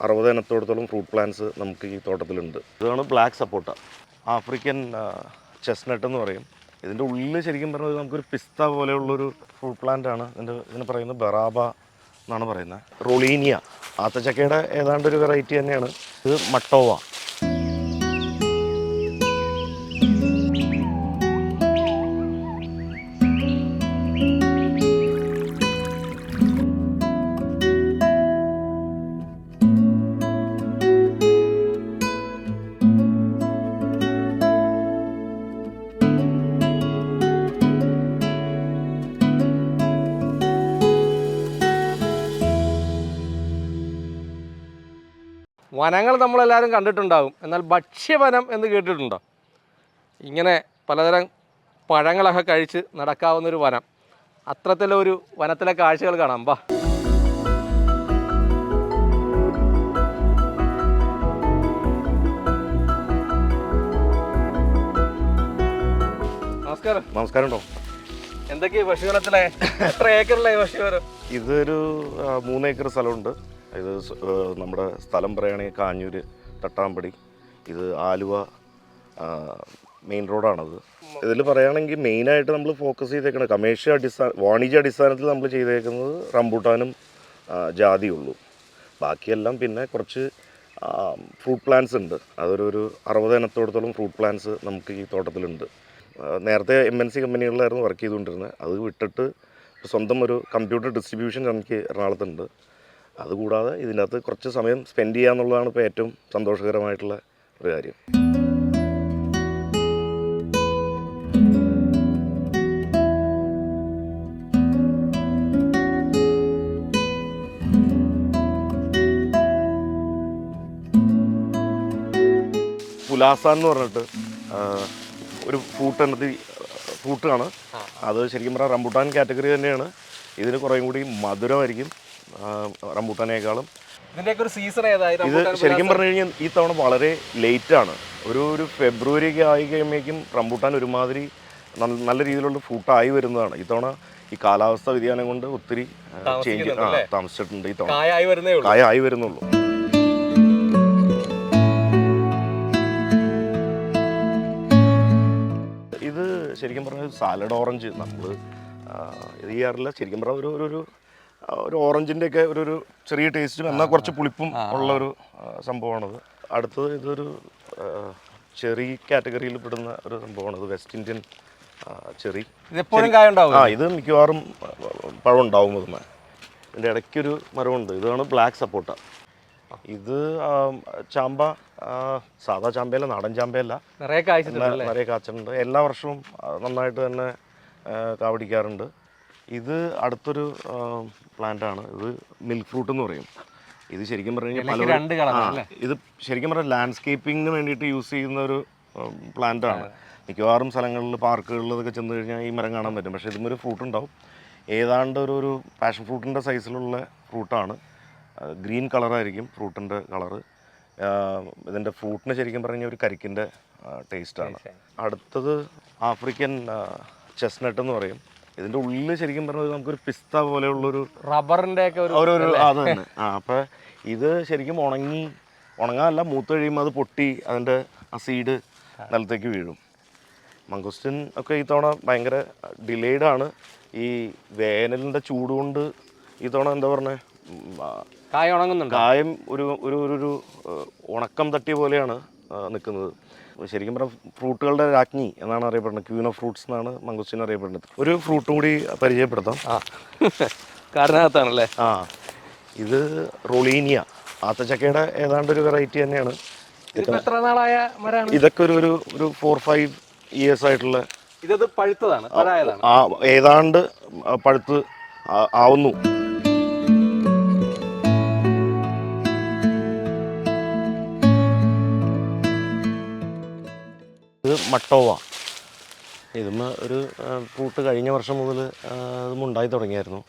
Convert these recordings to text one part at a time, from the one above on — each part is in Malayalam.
അറുപത് ഇനത്തോടത്തോളം ഫ്രൂട്ട് പ്ലാന്റ്സ് നമുക്ക് ഈ തോട്ടത്തിലുണ്ട്. ഇതാണ് ബ്ലാക്ക് സപ്പോർട്ട ആഫ്രിക്കൻ ചെസ്നട്ട് എന്ന് പറയും. ഇതിന്റെ ഉള്ളിൽ ശരിക്കും പറഞ്ഞാൽ നമുക്കൊരു പിസ്ത പോലെയുള്ളൊരു ഫ്രൂട്ട് പ്ലാന്റ് ആണ്. ഇതിന്റെ ഇതിന് പറയുന്നത് ബറാബ എന്നാണ് പറയുന്നത്. റൊളീനിയ. ആത്തച്ചക്കയുടെ ഏതാണ്ട് ഒരു വെറൈറ്റി തന്നെയാണ്. ഇത് മട്ടോവ. വനങ്ങൾ നമ്മളെല്ലാവരും കണ്ടിട്ടുണ്ടാകും. എന്നാൽ ഭക്ഷ്യവനം എന്ന് കേട്ടിട്ടുണ്ടോ? ഇങ്ങനെ പലതരം പഴങ്ങളൊക്കെ കഴിച്ച് നടക്കാവുന്നൊരു വനം. അത്തരത്തിലൊരു വനത്തിലെ കാഴ്ചകൾ കാണാം. ബാ നമസ്കാരം. നമസ്കാരം ഉണ്ടോ എന്തൊക്കെയാ പശുവനത്തിലെ? എത്ര ഏക്കറിലായി പശുവനം? ഇതൊരു മൂന്നേക്കർ മൂന്ന് ഏക്കർ സ്ഥലമുണ്ട്. ഇത് നമ്മുടെ സ്ഥലം പറയുകയാണെങ്കിൽ കാഞ്ഞൂര് തട്ടാമ്പടി. ഇത് ആലുവ മെയിൻ റോഡാണത്. ഇതിൽ പറയുകയാണെങ്കിൽ മെയിനായിട്ട് നമ്മൾ ഫോക്കസ് ചെയ്തേക്കുന്നത് കമേഴ്ഷ്യൽ അടിസ്ഥാന വാണിജ്യ അടിസ്ഥാനത്തിൽ നമ്മൾ ചെയ്തേക്കുന്നത് റംബൂട്ടാനും ജാതിയുള്ളൂ ബാക്കിയെല്ലാം പിന്നെ കുറച്ച് ഫ്രൂട്ട് പ്ലാന്റ്സ് ഉണ്ട്. അതൊരു അറുപത് ഇനത്തോടത്തോളം ഫ്രൂട്ട് പ്ലാന്റ്സ് നമുക്ക് ഈ തോട്ടത്തിലുണ്ട്. നേരത്തെ എം എൻ സി കമ്പനികളിലായിരുന്നു വർക്ക് ചെയ്തുകൊണ്ടിരുന്നത്. അത് വിട്ടിട്ട് സ്വന്തം ഒരു കമ്പ്യൂട്ടർ ഡിസ്ട്രിബ്യൂഷൻ എനിക്ക് എറണാകുളത്തുണ്ട്. അതുകൂടാതെ ഇതിനകത്ത് കുറച്ച് സമയം സ്പെൻഡ് ചെയ്യുക എന്നുള്ളതാണ് ഇപ്പോൾ ഏറ്റവും സന്തോഷകരമായിട്ടുള്ള ഒരു കാര്യം. പുലാസ എന്ന് പറഞ്ഞിട്ട് ഒരു ഫ്രൂട്ട് എണ്ണത്തിൽ ഫ്രൂട്ടാണ്. അത് ശരിക്കും പറഞ്ഞാൽ റംബുട്ടാൻ കാറ്റഗറി തന്നെയാണ്. ഇതിന് കുറേ കൂടി മധുരമായിരിക്കും. റംബൂട്ടാനേക്കാളും. ഇതിന്റെയൊക്കെ ഒരു സീസൺ ഏതായാലും ഇത് ശരിക്കും പറഞ്ഞു കഴിഞ്ഞാൽ ഈ തവണ വളരെ ലേറ്റാണ് ആണ്. ഒരു ഒരു ഫെബ്രുവരി ഒക്കെ ആയി കഴിയുമ്പോഴേക്കും റംബൂട്ടാൻ ഒരുമാതിരി നല്ല രീതിയിലുള്ള ഫ്രൂട്ടായി വരുന്നതാണ്. ഈ തവണ ഈ കാലാവസ്ഥ വ്യതിയാനം കൊണ്ട് ഒത്തിരി ചേഞ്ച് ആ താമസിച്ചിട്ടുണ്ട് ഈ തവണ. കായ ആയി വരുന്നുള്ളൂ. ഇത് ശരിക്കും പറഞ്ഞാൽ സാലഡ് ഓറഞ്ച് നമ്മൾ ഈ ചെയ്യാറില്ല ശരിക്കും പറഞ്ഞാൽ ഒരു ഒരു ഒരു ഓറഞ്ചിന്റെ ഒക്കെ ഒരു ഒരു ചെറിയ ടേസ്റ്റും എന്നാൽ കുറച്ച് പുളിപ്പും ഉള്ള ഒരു സംഭവമാണത്. അടുത്തത് ഇതൊരു ചെറി കാറ്റഗറിയിൽ പെടുന്ന ഒരു സംഭവമാണ്. ഇത് വെസ്റ്റ് ഇന്ത്യൻ ചെറി. ഇതെപ്പോഴും കായ ഉണ്ടാവും ആ ഇത് മിക്കവാറും പഴം ഉണ്ടാവും അതുമേ ഇതിന്റെ ഇടയ്ക്കൊരു മരമുണ്ട്. ഇതാണ് ബ്ലാക്ക് സപ്പോട്ട ഇത് ചാമ്പ സാധാ ചാമ്പയല്ല നാടൻ ചാമ്പയല്ല. നിറയെ കായ്ച്ചിട്ടുണ്ട് ന- നിറയെ കാച്ചിട്ടുണ്ട് എല്ലാ വർഷവും നന്നായിട്ട് തന്നെ കാവടിക്കാറുണ്ട്. ഇത് അടുത്തൊരു പ്ലാന്റ് ആണ്. ഇത് മിൽക്ക് ഫ്രൂട്ട് എന്ന് പറയും. ഇത് ശരിക്കും പറഞ്ഞു കഴിഞ്ഞാൽ ഇത് ശരിക്കും പറഞ്ഞാൽ ലാൻഡ്സ്കേപ്പിങ്ങിന് വേണ്ടിയിട്ട് യൂസ് ചെയ്യുന്ന ഒരു പ്ലാന്റാണ് മിക്കവാറും സ്ഥലങ്ങളിൽ പാർക്കുകളിൽ ഇതൊക്കെ ചെന്ന് കഴിഞ്ഞാൽ ഈ മരം കാണാൻ പറ്റും. പക്ഷേ ഇതിമൊരു ഫ്രൂട്ട് ഉണ്ടാവും. ഏതാണ്ട് ഒരു ഒരു പാഷൻ ഫ്രൂട്ടിന്റെ സൈസിലുള്ള ഫ്രൂട്ടാണ് ഗ്രീൻ കളറായിരിക്കും ഫ്രൂട്ടിന്റെ കളറ് ഇതിന്റെ ഫ്രൂട്ടിന് ശരിക്കും പറഞ്ഞാൽ ഒരു കരിക്കിന്റെ ടേസ്റ്റാണ് അടുത്തത് ആഫ്രിക്കൻ ചെസ്നട്ട് എന്ന് പറയും. ഇതിന്റെ ഉള്ളിൽ ശരിക്കും പറഞ്ഞാൽ നമുക്കൊരു പിസ്ത പോലെയുള്ളൊരു റബ്ബറിന്റെ ഒക്കെ ഒരു അത് തന്നെ. ആ അപ്പൊ ഇത് ശരിക്കും ഉണങ്ങി ഉണങ്ങാനല്ല മൂത്ത് കഴിയുമ്പോൾ അത് പൊട്ടി അതിന്റെ ആ സീഡ് നിലത്തേക്ക് വീഴും. മംഗോസ്റ്റിൻ ഒക്കെ ഈ തവണ ഭയങ്കര ഡിലേഡ് ആണ്. ഈ വേനലിന്റെ ചൂട് കൊണ്ട് ഈ തവണ എന്താ പറഞ്ഞേ? കായ ഉണങ്ങുന്നുണ്ട്? കായം ഒരു ഒരു ഒരു ഉണക്കം തട്ടിയ പോലെയാണ്. നിൽക്കുന്നത്. ശരിക്കും പറഞ്ഞാൽ ഫ്രൂട്ടുകളുടെ രാജ്ഞി എന്നാണ് അറിയപ്പെടുന്നത്. ക്യൂൻ ഓഫ് ഫ്രൂട്ട്സ് എന്നാണ് മംഗോസ്റ്റിൻ അറിയപ്പെടുന്നത്. ഒരു ഫ്രൂട്ടും കൂടി പരിചയപ്പെടുത്താം. ആ. കാരണത്താണല്ലേ ആ. ഇത് റൊളീനിയ. ആത്തച്ചക്കയുടെ ഏതാണ്ട് ഒരു വെറൈറ്റി തന്നെയാണ്. ഇതിപ്പോ എത്ര നാളായ മരമാണ് ഇതൊക്കെ ഒരു ഒരു ഒരു ഫോർ ഫൈവ് ഇയേഴ്സ് ആയിട്ടുള്ള ഇതത് പഴുത്തതാണ് ആ ഏതാണ്ട് പഴുത്ത് ആവുന്നു. മട്ടോവ. ഇതുമ്മ ഒരു ഫ്രൂട്ട് കഴിഞ്ഞ വർഷം മുതൽ ഇതും ഉണ്ടായി തുടങ്ങിയായിരുന്നു.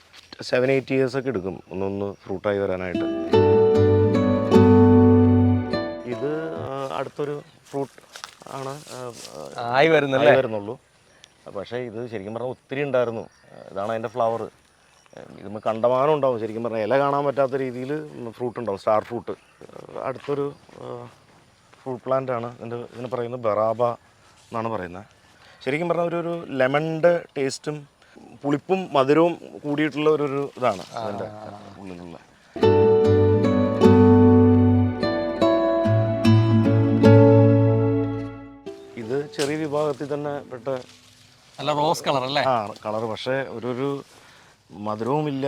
സെവൻ എയ്റ്റ് ഇയേഴ്സ് ഒക്കെ എടുക്കും ഒന്നൊന്ന് ഫ്രൂട്ടായി വരാനായിട്ട്. ഇത് അടുത്തൊരു ഫ്രൂട്ട് ആണ് ആയി വരുന്നല്ലേ? വരുന്നുള്ളൂ. പക്ഷേ ഇത് ശരിക്കും പറഞ്ഞാൽ ഒത്തിരി ഉണ്ടായിരുന്നു. ഇതാണ് അതിന്റെ ഫ്ലവർ ഇത് കണ്ടമാനം ഉണ്ടാവും. ശരിക്കും പറഞ്ഞാൽ ഇല കാണാൻ പറ്റാത്ത രീതിയിൽ ഫ്രൂട്ട് ഉണ്ടാവും. സ്റ്റാർ ഫ്രൂട്ട് അടുത്തൊരു ഫ്രൂട്ട് പ്ലാന്റ് ആണ്. ഇതിന്റെ ഇതിന് പറയുന്നത് ബറാബ എന്നാണ് പറയുന്നത്. ശരിക്കും പറഞ്ഞാൽ ഒരു ഒരു ലെമണിന്റെ ടേസ്റ്റും പുളിപ്പും മധുരവും കൂടിയിട്ടുള്ള ഒരു ഒരു ഇതാണ് അതിന്റെ ഉള്ളിലുള്ള ഇത് ചെറിയ വിഭാഗത്തിൽ തന്നെ പെട്ട നല്ല റോസ് കളർ അല്ലേ? ആ കളർ. പക്ഷേ ഒരു ഒരു മധുരവുമില്ല.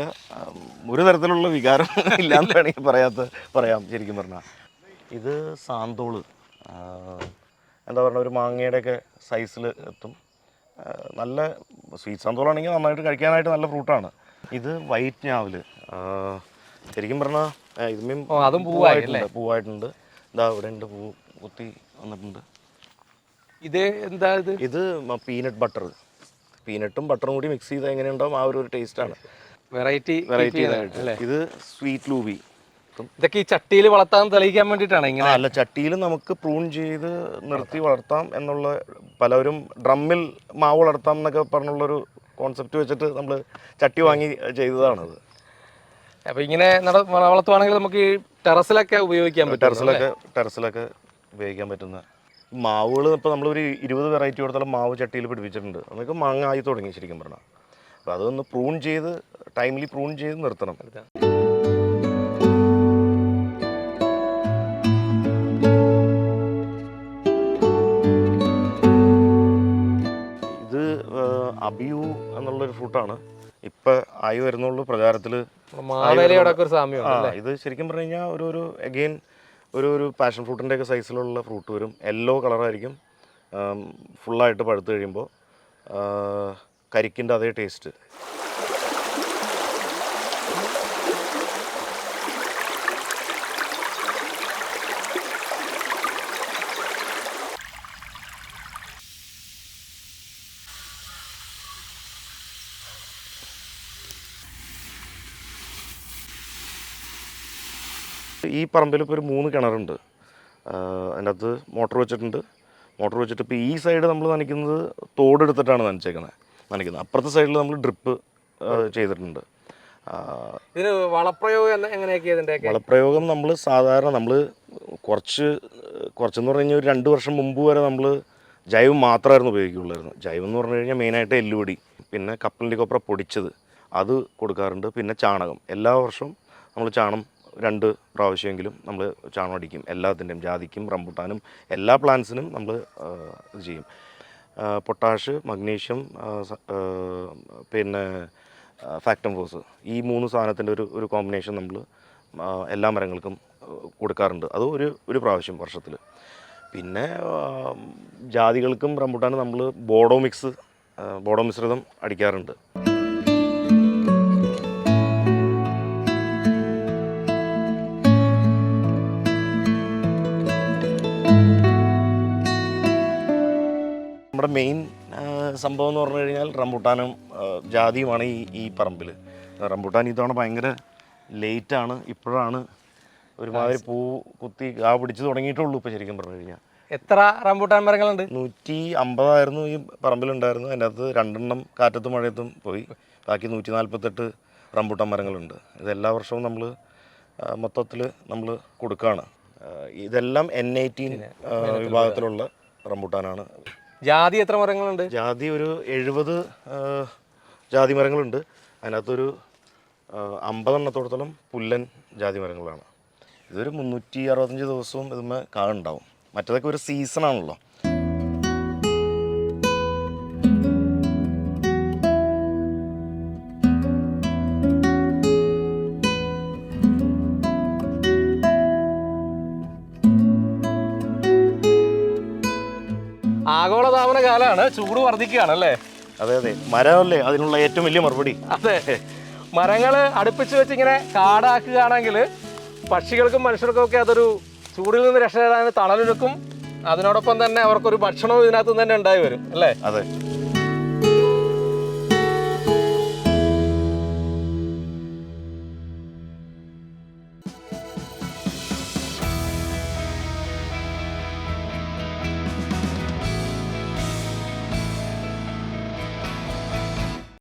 ഒരു തരത്തിലുള്ള വികാരം ഇല്ല എന്ന് വേണമെങ്കിൽ പറയാത്ത പറയാം ശരിക്കും പറഞ്ഞാൽ ഇത് സാന്തോൾ. എന്താ പറയുക ഒരു മാങ്ങയുടെയൊക്കെ സൈസിൽ എത്തും. നല്ല സ്വീറ്റ് സന്തോളാണെങ്കിൽ നന്നായിട്ട് കഴിക്കാനായിട്ട് നല്ല ഫ്രൂട്ടാണ് ഇത് വൈറ്റ് ഞാവിൽ ശരിക്കും പറഞ്ഞാൽ ഇതുമേം അതും പൂവായി പൂവായിട്ടുണ്ട് പൂവായിട്ടുണ്ട്. ഇതാ ഇവിടെ ഉണ്ട് പൂ കുത്തി വന്നിട്ടുണ്ട്. ഇത് എന്താ ഇത്? ഇത് പീനട്ട് ബട്ടർ പീനട്ടും ബട്ടറും കൂടി മിക്സ് ചെയ്ത് എങ്ങനെയുണ്ടാവും? ആ ഒരു ടേസ്റ്റാണ് വെറൈറ്റി വെറൈറ്റി ഇത് സ്വീറ്റ് ലൂബി ഇതൊക്കെ ഈ ചട്ടിയിൽ വളർത്താൻ തെളിയിക്കാൻ വേണ്ടിയിട്ടാണ് ഇങ്ങനെ? അല്ല ചട്ടിയിൽ നമുക്ക് പ്രൂൺ ചെയ്ത് നിർത്തി വളർത്താം എന്നുള്ള പലരും ഡ്രമ്മിൽ മാവ് വളർത്താം എന്നൊക്കെ പറഞ്ഞുള്ളൊരു കോൺസെപ്റ്റ് വെച്ചിട്ട് നമ്മൾ ചട്ടി വാങ്ങി ചെയ്തതാണത്. അപ്പൊ ഇങ്ങനെ വളർത്തുവാണെങ്കിൽ നമുക്ക് ഈ ടെറസിലൊക്കെ ഉപയോഗിക്കാൻ പറ്റും ടെറസിലൊക്കെ ടെറസിലൊക്കെ ഉപയോഗിക്കാൻ പറ്റുന്ന മാവുകൾ ഇപ്പോൾ നമ്മളൊരു ഇരുപത് വെറൈറ്റി കൊടുത്തോളം മാവ് ചട്ടിയിൽ പിടിപ്പിച്ചിട്ടുണ്ട്. നമുക്ക് മാങ്ങ ആയി തുടങ്ങി ശരിക്കും പറഞ്ഞാൽ അപ്പോൾ അതൊന്ന് പ്രൂൺ ചെയ്ത് ടൈംലി പ്രൂൺ ചെയ്ത് നിർത്തണം. എന്നുള്ളൊരു ഇപ്പൊ ആയി വരുന്നുള്ളൂ പ്രചാരത്തിൽ ആ ഇത് ശരിക്കും പറഞ്ഞു കഴിഞ്ഞാൽ ഒരു ഒരു അഗെയിൻ ഒരു ഒരു പാഷൻ ഫ്രൂട്ടിന്റെ ഒക്കെ സൈസിലുള്ള ഫ്രൂട്ട് വരും. യെല്ലോ കളറായിരിക്കും ഫുള്ളായിട്ട് പഴുത്തു കഴിയുമ്പോൾ കരിക്കിന്റെ അതേ ടേസ്റ്റ് ഈ പറമ്പിൽ ഇപ്പോൾ ഒരു മൂന്ന് കിണറുണ്ട്. അകത്ത് മോട്ടർ വെച്ചിട്ടുണ്ട്. മോട്ടോർ വെച്ചിട്ട് ഇപ്പോൾ ഈ സൈഡ് നമ്മൾ നനയ്ക്കുന്നത് തോടെടുത്തിട്ടാണ് നനച്ചേക്കുന്നത് നനയ്ക്കുന്നത്. അപ്പുറത്തെ സൈഡിൽ നമ്മൾ ഡ്രിപ്പ് ചെയ്തിട്ടുണ്ട്. ഇതിന് വളപ്രയോഗം എന്ന- എങ്ങനെയൊക്കെയാ ഇതിന്റെയൊക്കെ വളപ്രയോഗം നമ്മൾ സാധാരണ നമ്മൾ കുറച്ച് കുറച്ചെന്ന് പറഞ്ഞു കഴിഞ്ഞാൽ ഒരു രണ്ട് വർഷം മുമ്പ് വരെ നമ്മൾ ജൈവം മാത്രമായിരുന്നു ഉപയോഗിക്കുകയുള്ളായിരുന്നു ജൈവം എന്ന് പറഞ്ഞു കഴിഞ്ഞാൽ മെയിനായിട്ട് എല്ലുപൊടി പിന്നെ കപ്പലിന്റെ കൊപ്ര പൊടിച്ചത്. അത് കൊടുക്കാറുണ്ട്. പിന്നെ ചാണകം. എല്ലാ വർഷവും നമ്മൾ ചാണം രണ്ട് പ്രാവശ്യമെങ്കിലും നമ്മൾ ചാണം അടിക്കും എല്ലാത്തിന്റെയും ജാതിക്കും റംബുട്ടാനും എല്ലാ പ്ലാന്റ്സിനും നമ്മൾ ഇത് ചെയ്യും. പൊട്ടാഷ് മഗ്നീഷ്യം പിന്നെ ഫാക്ടം ഫോസ് ഈ മൂന്ന് സാധനത്തിന്റെ ഒരു ഒരു കോമ്പിനേഷൻ നമ്മൾ എല്ലാ മരങ്ങൾക്കും കൊടുക്കാറുണ്ട്. അത് ഒരു ഒരു പ്രാവശ്യം വർഷത്തിൽ പിന്നെ ജാതികൾക്കും റംബുട്ടാനും നമ്മൾ ബോഡോ മിക്സ് ബോഡോ മിശ്രിതം അടിക്കാറുണ്ട്. സംഭവം എന്ന് പറഞ്ഞു കഴിഞ്ഞാൽ റംബുട്ടാനും ജാതിയുമാണ് ഈ ഈ പറമ്പിൽ റംബുട്ടാൻ ഇത്തവണ ഭയങ്കര ലേറ്റാണ് ഇപ്പോഴാണ് ഒരുമാതിരി പൂ കുത്തി ആ പിടിച്ച് തുടങ്ങിയിട്ടുള്ളൂ ഇപ്പോൾ ശരിക്കും പറഞ്ഞു കഴിഞ്ഞാൽ എത്ര റംബൂട്ടാൻ മരങ്ങളുണ്ട്? നൂറ്റി അമ്പതായിരുന്നു ഈ പറമ്പിലുണ്ടായിരുന്നു അതിന്റെ അകത്ത് രണ്ടെണ്ണം കാറ്റത്തും മഴയത്തും പോയി. ബാക്കി നൂറ്റി നാൽപ്പത്തെട്ട് റംബുട്ടാൻ മരങ്ങളുണ്ട്. ഇത് എല്ലാ വർഷവും നമ്മൾ മൊത്തത്തിൽ നമ്മൾ കൊടുക്കുകയാണ് ഇതെല്ലാം എൻ എയ്റ്റീൻ വിഭാഗത്തിലുള്ള റംബുട്ടാനാണ് ജാതി എത്ര മരങ്ങളുണ്ട്? ജാതി ഒരു എഴുപത് ജാതി മരങ്ങളുണ്ട്. അതിനകത്തൊരു അമ്പതെണ്ണത്തോടത്തോളം പുല്ലൻ ജാതി മരങ്ങളാണ്. ഇതൊരു മുന്നൂറ്റി അറുപത്തഞ്ച് ദിവസവും ഇതുമ്മേ കാണുണ്ടാവും മറ്റേതൊക്കെ ഒരു സീസണാണല്ലോ. ആഗോളതാപന കാലാണ് ചൂട് വർദ്ധിക്കുകയാണ് അല്ലേ അതെ അതെ. മരമല്ലേ? അതിനുള്ള ഏറ്റവും വലിയ മറുപടി. അതെ. മരങ്ങൾ അടുപ്പിച്ച് വെച്ച് ഇങ്ങനെ കാടാക്കുകയാണെങ്കിൽ പക്ഷികൾക്കും മനുഷ്യർക്കും ഒക്കെ അതൊരു ചൂടിൽ നിന്ന് രക്ഷ നേടാൻ തണലൊരുക്കും. അതിനോടൊപ്പം തന്നെ അവർക്കൊരു ഭക്ഷണവും ഇതിനകത്തുനിന്ന് തന്നെ ഉണ്ടായി വരും അല്ലേ? അതെ.